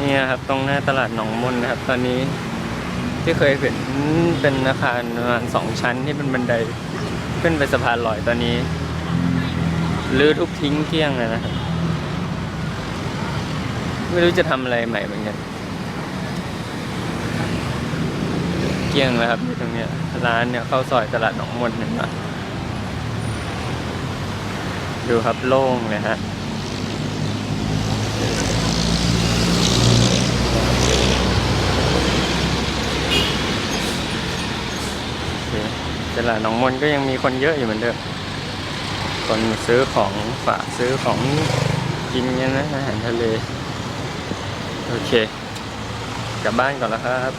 นี่นครับตรงหน้าตลาดหนองมนนะครับ ตอนนี้ที่เคยเห็นเป็นอาคารประมาณสองชั้นที่เป็นบันไดขึ้นไปสะพานลอยตอนนี้รื้อทุบทิ้งเกลี้ยงเลยนะครับไม่รู้จะทำอะไรใหม่เหมือนกันเกลี้ยงแล้วครับที่ตรงเนี้ยร้านเนี่ยเข้าซอยตลาดหนองมนเห็นปะดูครับโล่งเลยฮะ โอเค ตลาดหนองมนก็ยังมีคนเยอะอยู่เหมือนเดิม คนซื้อของฝากซื้อของกินกันนะอาหารทะเล โอเค กลับบ้านก่อนแล้วครับ